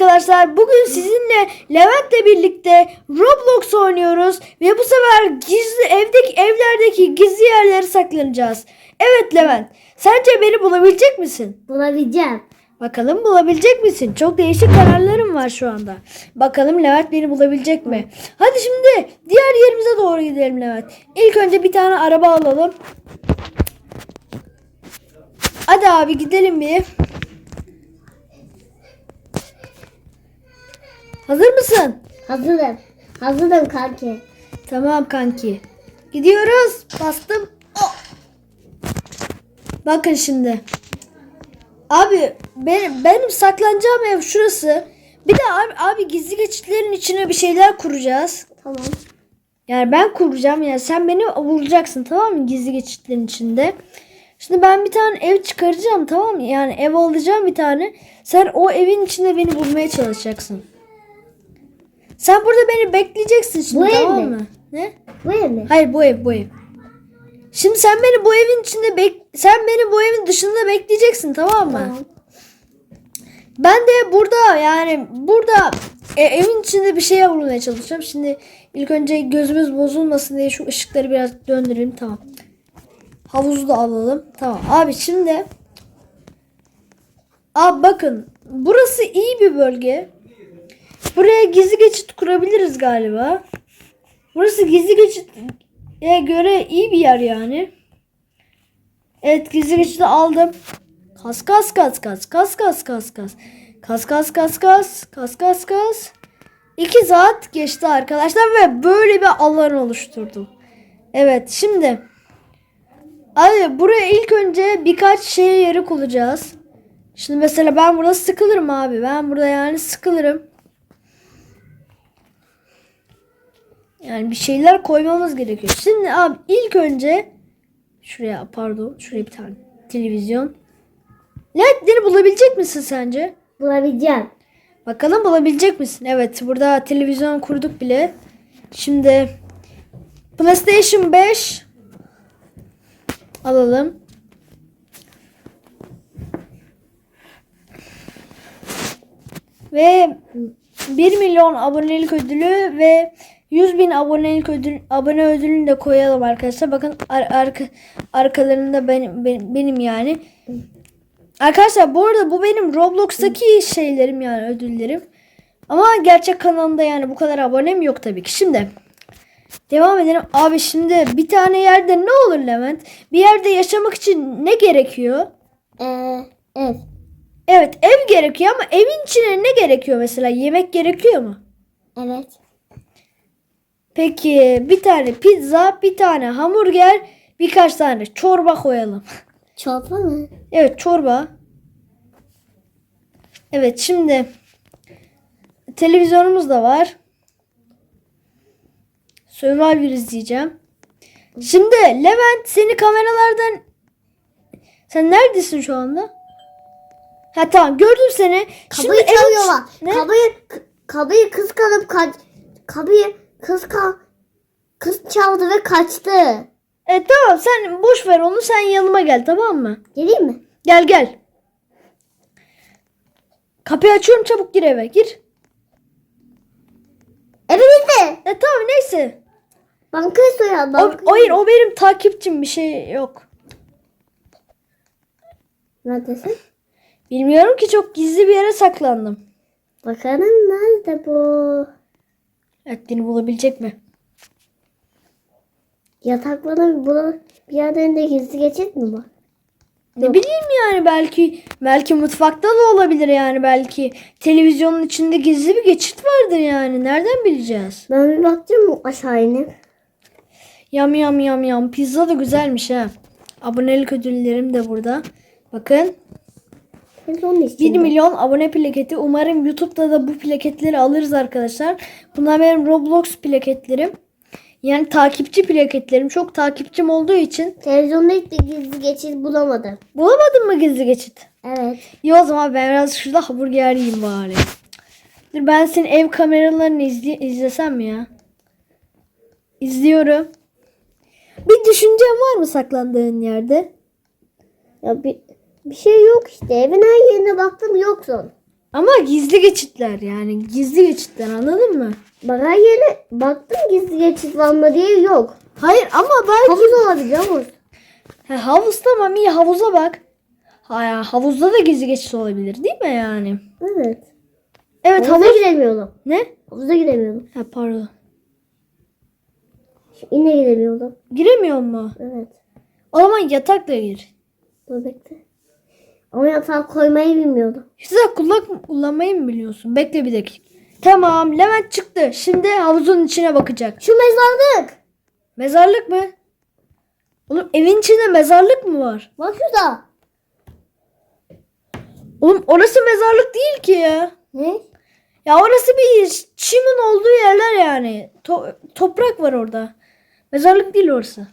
arkadaşlar. Bugün sizinle Levent'le birlikte Roblox oynuyoruz ve bu sefer gizli evdeki evlerdeki gizli yerleri saklanacağız. Evet Levent, sence beni bulabilecek misin? Bulabileceğim. Bakalım bulabilecek misin? Çok değişik kararlarım var şu anda. Bakalım Levent beni bulabilecek mi? Hadi şimdi diğer yerimize doğru gidelim Levent. İlk önce bir tane araba alalım. Hadi abi gidelim bir. Hazır mısın? Hazırım. Hazırım kanki. Tamam kanki. Gidiyoruz. Bastım. Oh. Bakın şimdi. Abi benim, benim saklanacağım ev şurası. Bir de abi, abi gizli geçitlerin içine bir şeyler kuracağız. Tamam. Yani ben kuracağım yani sen beni vuracaksın tamam mı gizli geçitlerin içinde. Şimdi ben bir tane ev çıkaracağım tamam mı? Yani ev alacağım bir tane. Sen o evin içinde beni bulmaya çalışacaksın. Sen burada beni bekleyeceksin şimdi Bu ev tamam mi? mı? Ne? Bu ev mi? Hayır bu ev bu ev. Şimdi sen beni bu evin içinde bek sen beni bu evin dışında bekleyeceksin tamam mı? Tamam. Ben de burada yani burada e, evin içinde bir şeye vurmaya çalışacağım. Şimdi ilk önce gözümüz bozulmasın diye şu ışıkları biraz döndürelim tamam. Havuzu da alalım. Tamam abi şimdi Abi bakın burası iyi bir bölge. Buraya gizli geçit kurabiliriz galiba. Burası gizli geçite göre iyi bir yer yani. Evet gizli geçiti aldım. Kas kas kas kas kas kas kas kas. Kas kas kas kas kas kas kas. 2 saat geçti arkadaşlar ve böyle bir alan oluşturdum. Evet şimdi Abi buraya ilk önce birkaç şey yeri kuracağız. Şimdi mesela ben burada sıkılırım abi. Ben burada yani sıkılırım. Yani bir şeyler koymamız gerekiyor. Şimdi abi ilk önce şuraya pardon şuraya bir tane televizyon. LED'leri bulabilecek misin sence? Bulabileceğim. Bakalım bulabilecek misin? Evet burada televizyon kurduk bile. Şimdi PlayStation 5 alalım. Ve 1 milyon abonelik ödülü ve 100 bin abonelik ödül, abone ödülünü de koyalım arkadaşlar. Bakın ar- arka, arkalarında benim, benim, benim yani. Arkadaşlar bu arada bu benim Roblox'taki şeylerim yani ödüllerim. Ama gerçek kanalımda yani bu kadar abonem yok tabii ki. Şimdi devam edelim. Abi şimdi bir tane yerde ne olur Levent? Bir yerde yaşamak için ne gerekiyor? Ee, ev. Evet ev gerekiyor ama evin içine ne gerekiyor mesela? Yemek gerekiyor mu? Evet. Peki bir tane pizza, bir tane hamburger, birkaç tane çorba koyalım. Çorba mı? Evet çorba. Evet şimdi televizyonumuz da var. Survivor izleyeceğim. Şimdi Levent seni kameralardan sen neredesin şu anda? Ha tamam gördüm seni. Kapıyı evin- çalıyorlar. Ne? Kapıyı, k- kapıyı kız kalıp kaç. Kapıyı kız ka kız çaldı ve kaçtı. E tamam sen boş ver onu sen yanıma gel tamam mı? Geleyim mi? Gel gel. Kapıyı açıyorum çabuk gir eve gir. Evimizde. E tamam neyse. Bankayı soyar. O, Bankayı. hayır o benim takipçim bir şey yok. Neredesin? Bilmiyorum ki çok gizli bir yere saklandım. Bakalım nerede bu? Beni bulabilecek mi? Yatakların bu bir yerlerinde gizli geçit mi var? Ne bileyim yani belki belki mutfakta da olabilir yani belki televizyonun içinde gizli bir geçit vardır yani nereden bileceğiz? Ben bir bakacağım aşağı inip. Yam yam yam yam pizza da güzelmiş ha. Abonelik ödüllerim de burada. Bakın Biz onun 1 içinde. milyon abone plaketi. Umarım YouTube'da da bu plaketleri alırız arkadaşlar. Bunlar benim Roblox plaketlerim. Yani takipçi plaketlerim. Çok takipçim olduğu için. Televizyonda hiç gizli geçit bulamadım. Bulamadın mı gizli geçit? Evet. İyi o zaman ben biraz şurada hamburger yiyeyim bari. Dur ben senin ev kameralarını izle izlesem mi ya? İzliyorum. Bir düşüncen var mı saklandığın yerde? Ya bir, bir şey yok işte. Evin her yerine baktım yoksun. Ama gizli geçitler yani gizli geçitler anladın mı? Bak her yere baktım gizli geçit var mı diye yok. Hayır ama belki Havuz olabilir havuz. He, havuz tamam iyi havuza bak. Ha, ya, havuzda da gizli geçit olabilir değil mi yani? Evet. Evet Havuza havuz. giremiyordum. Ne? Havuza giremiyordum. Ha, pardon. Yine giremiyordum. Giremiyor mu? Evet. O zaman yatakla gir. Dur bekle. Ama yatağa koymayı bilmiyordum. Yatak kullan kullanmayı mı biliyorsun? Bekle bir dakika. Tamam Levent çıktı. Şimdi havuzun içine bakacak. Şu mezarlık. Mezarlık mı? Oğlum evin içinde mezarlık mı var? Bak şurada. Oğlum orası mezarlık değil ki ya. Ne? Ya orası bir çimin olduğu yerler yani. To- toprak var orada. Mezarlık değil orası.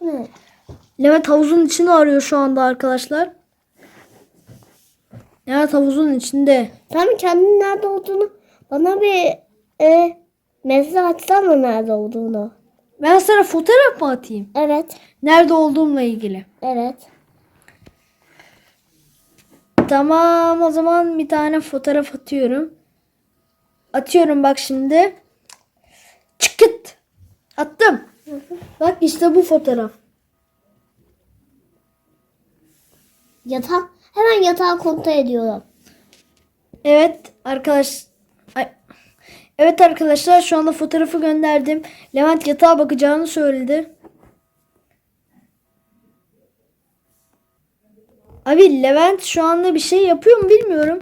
Ne? Levent havuzun içini arıyor şu anda arkadaşlar. Levent havuzun içinde. Sen kendin nerede olduğunu bana bir e, mesaj atsana nerede olduğunu. Ben sana fotoğraf mı atayım? Evet. Nerede olduğumla ilgili. Evet. Tamam o zaman bir tane fotoğraf atıyorum. Atıyorum bak şimdi. Çıkıt. Attım. Bak işte bu fotoğraf. Yatak. Hemen yatağı kontrol ediyorum. Evet arkadaş. Ay. Evet arkadaşlar şu anda fotoğrafı gönderdim. Levent yatağa bakacağını söyledi. Abi Levent şu anda bir şey yapıyor mu bilmiyorum.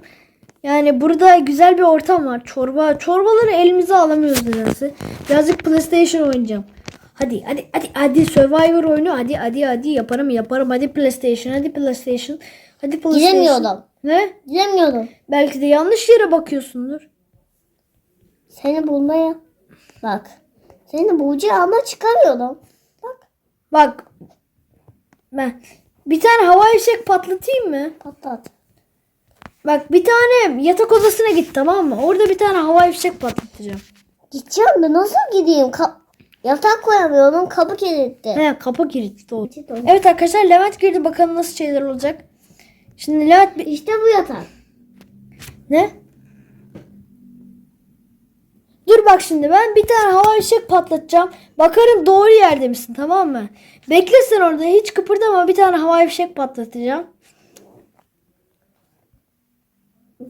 Yani burada güzel bir ortam var. Çorba, çorbaları elimize alamıyoruz nedense. Birazcık PlayStation oynayacağım. Hadi hadi hadi hadi Survivor oyunu hadi hadi hadi yaparım yaparım hadi PlayStation hadi PlayStation hadi PlayStation. Giremiyordum. Ne? Giremiyordum. Belki de yanlış yere bakıyorsundur. Seni bulmaya. Bak. Seni bulacağım ama çıkamıyordum. Bak. Bak. Ben bir tane havai fişek patlatayım mı? Patlat. Bak bir tane yatak odasına git tamam mı? Orada bir tane havai fişek patlatacağım. Gideceğim de nasıl gideyim? Ka- yatak koyamıyorum. Kapı kilitli. He kapı kilitli. Evet arkadaşlar Levent girdi bakalım nasıl şeyler olacak. Şimdi Levent. İşte bu yatak. Ne? Dur bak şimdi ben bir tane havai fişek patlatacağım. Bakarım doğru yerde misin tamam mı? Bekle sen orada hiç kıpırdama bir tane havai fişek patlatacağım.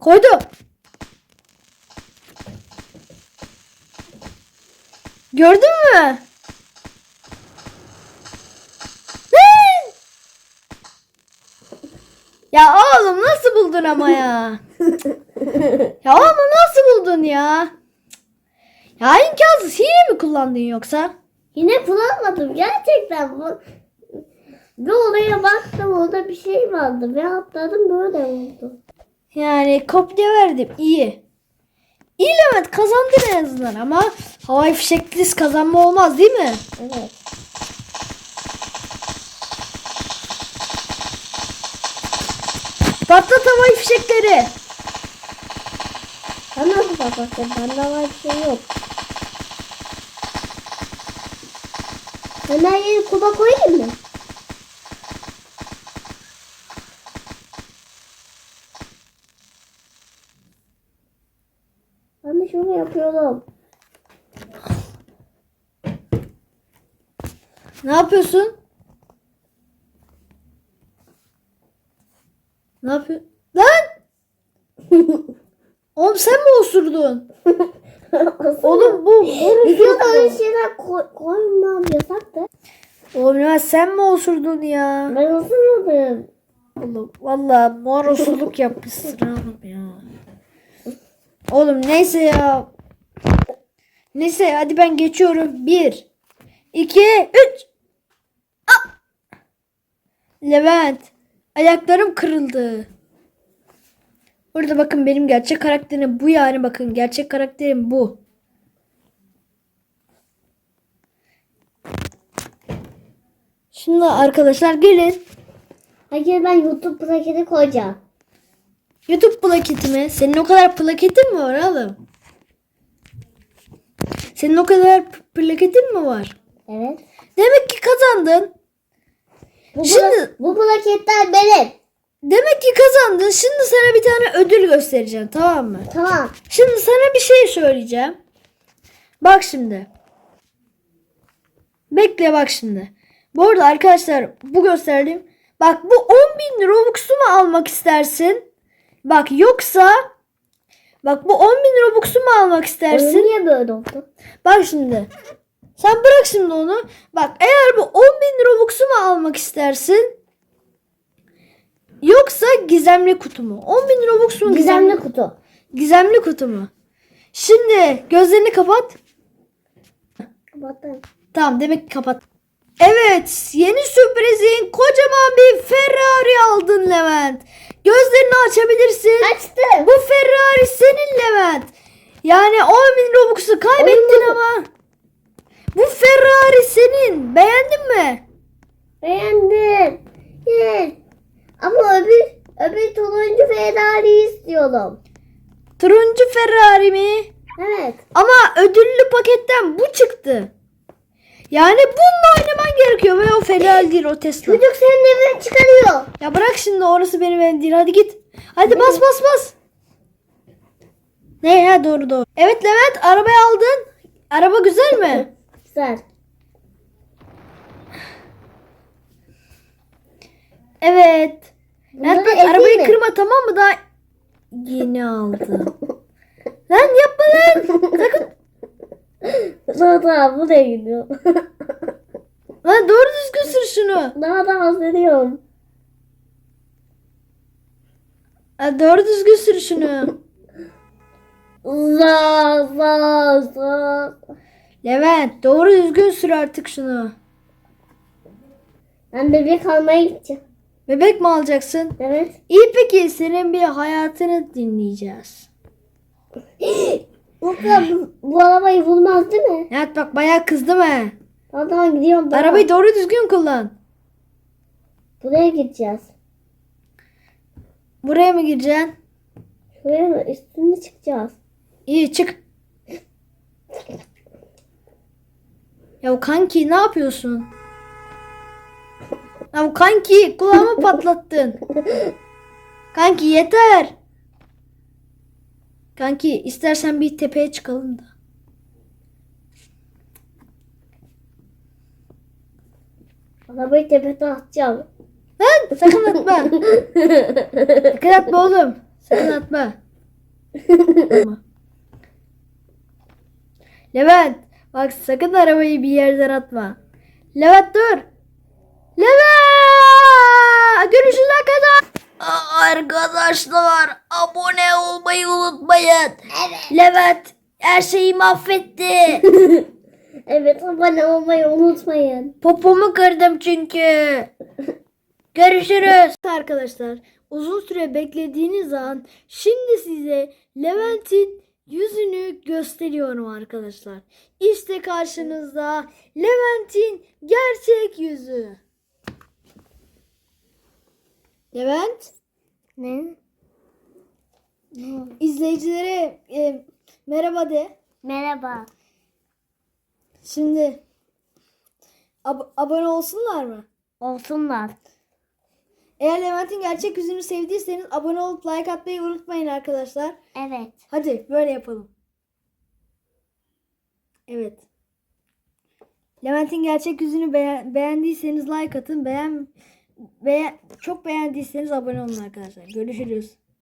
Koydum. Gördün mü? Ne? Ya oğlum nasıl buldun ama ya? ya oğlum nasıl buldun ya? Ya imkansız hile mi kullandın yoksa? Yine bulamadım. Gerçekten bu. Bir olaya baktım orada bir şey vardı ve atladım böyle oldu. Yani kopya verdim iyi. İyi Levent kazandın en azından ama havai fişeklis kazanma olmaz değil mi? Evet. Patlat havai fişekleri. Sen nasıl patlattın? Bende var bir şey yok. Hemen yeri kuba koyayım mı? Ben de şunu yapıyorum. Ne yapıyorsun? Ne yapıyor? Lan! Oğlum sen mi osurdun? Oğlum bu Videoda öyle şeyler koy, koymam yasaktı. Oğlum ya sen mi osurdun ya? Ben ısırmadım. Oğlum valla morosuluk yapmışsın oğlum ya. Oğlum neyse ya. Neyse hadi ben geçiyorum. Bir, iki, üç. Ah! Levent. Ayaklarım kırıldı. Burada bakın benim gerçek karakterim bu yani bakın gerçek karakterim bu. Şimdi arkadaşlar gelin. Hayır ben YouTube plaketi koyacağım. YouTube plaketi mi? Senin o kadar plaketin mi var oğlum? Senin o kadar plaketin mi var? Evet. Demek ki kazandın. Bu, Şimdi- bu plaketler benim. Demek ki kazandın. Şimdi sana bir tane ödül göstereceğim tamam mı? Tamam. Şimdi sana bir şey söyleyeceğim. Bak şimdi. Bekle bak şimdi. Bu arada arkadaşlar bu gösterdiğim. Bak bu 10 bin Robux'u mu almak istersin? Bak yoksa Bak bu 10 bin Robux'u mu almak Oyun istersin? niye böyle oldu? Bak şimdi. Sen bırak şimdi onu. Bak eğer bu 10 bin Robux'u mu almak istersin? Yoksa gizemli kutu mu? 10 bin Robux mu? Gizemli kutu. Gizemli kutu mu? Şimdi gözlerini kapat. Kapattım. Tamam demek ki kapat. Evet yeni sürprizin kocaman bir Ferrari aldın Levent. Gözlerini açabilirsin. Açtım. Bu Ferrari senin Levent. Yani 10 bin Robux'u kaybettin Oyun ama. Bu Ferrari senin. Beğendin mi? Beğendim. Yes. Ama öbür, öbür turuncu Ferrari istiyorum. Turuncu Ferrari mi? Evet. Ama ödüllü paketten bu çıktı. Yani bununla oynaman gerekiyor ve o Ferrari değil o Tesla. Çocuk senin evine çıkarıyor. Ya bırak şimdi orası benim evim değil. Hadi git. Hadi bas bas bas. Ne ya doğru doğru. Evet Levent arabayı aldın. Araba güzel mi? Güzel. Evet. Bunları Levent arabayı mi? kırma tamam mı? Daha yeni aldım. lan yapma lan. Sakın. Daha da buraya gidiyor. Lan doğru düzgün sür şunu. Daha da hazırlıyorum. Ha, doğru düzgün sür şunu. Za za za. Levent doğru düzgün sür artık şunu. Ben bebek almaya gideceğim. Bebek mi alacaksın? Evet. İyi peki senin bir hayatını dinleyeceğiz. Bu, bu, bu arabayı bulmaz değil mi? Evet bak bayağı kızdım he. Tamam gidiyorum. Tamam. Arabayı doğru düzgün kullan. Buraya gideceğiz. Buraya mı gireceksin? Şuraya mı? Üstüne çıkacağız. İyi çık. Ya kanki ne yapıyorsun? Ya kanki kulağımı patlattın. Kanki yeter. Kanki istersen bir tepeye çıkalım da. Arabayı tepeden atacağım. Lan sakın atma. sakın atma oğlum. Sakın atma. Levent bak sakın arabayı bir yerden atma. Levent dur. Levent! Görüşürüz arkadaşlar. Arkadaşlar abone olmayı unutmayın. Levent her şeyi mahvetti. Evet abone olmayı unutmayın. Popomu kırdım çünkü. Görüşürüz. Arkadaşlar uzun süre beklediğiniz an şimdi size Levent'in yüzünü gösteriyorum arkadaşlar. İşte karşınızda Levent'in gerçek yüzü. Levent Ne? izleyicilere e, merhaba de. Merhaba. Şimdi ab- abone olsunlar mı? Olsunlar. Eğer Levent'in gerçek yüzünü sevdiyseniz abone olup like atmayı unutmayın arkadaşlar. Evet. Hadi böyle yapalım. Evet. Levent'in gerçek yüzünü beğen- beğendiyseniz like atın. Beğen, beğen çok beğendiyseniz abone olun arkadaşlar. Görüşürüz.